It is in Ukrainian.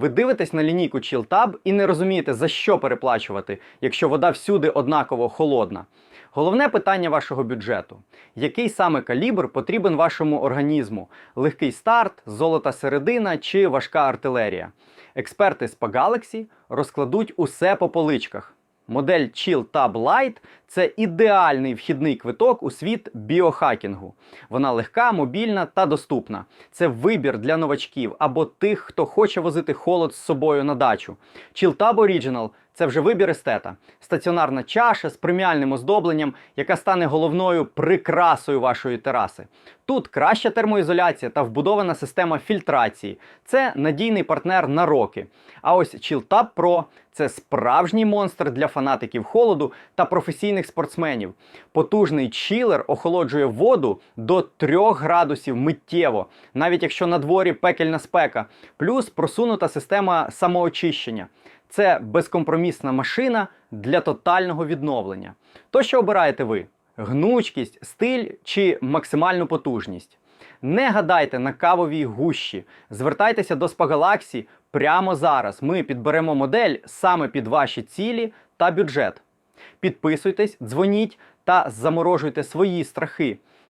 Ви дивитесь на лінійку ChillTab і не розумієте, за що переплачувати, якщо вода всюди однаково холодна. Головне питання вашого бюджету: який саме калібр потрібен вашому організму? Легкий старт, золота середина чи важка артилерія? Експерти з Pagalaxy розкладуть усе по поличках. Модель Chill Tab Lite – це ідеальний вхідний квиток у світ біохакінгу. Вона легка, мобільна та доступна. Це вибір для новачків або тих, хто хоче возити холод з собою на дачу. Chilltab Original – це вже вибір естета. Стаціонарна чаша з преміальним оздобленням, яка стане головною прикрасою вашої тераси. Тут краща термоізоляція та вбудована система фільтрації. Це надійний партнер на роки. А ось ChillTab Pro – це справжній монстр для фанатиків холоду та професійних спортсменів. Потужний чілер охолоджує воду до 3 градусів миттєво, навіть якщо на дворі пекельна спека, плюс просунута система самоочищення. Це безкомпромісна машина для тотального відновлення. То, що обираєте ви: гнучкість, стиль чи максимальну потужність. Не гадайте на кавовій гущі. Звертайтеся до Spagalaxy прямо зараз. Ми підберемо модель саме під ваші цілі та бюджет. Підписуйтесь, дзвоніть та заморожуйте свої страхи.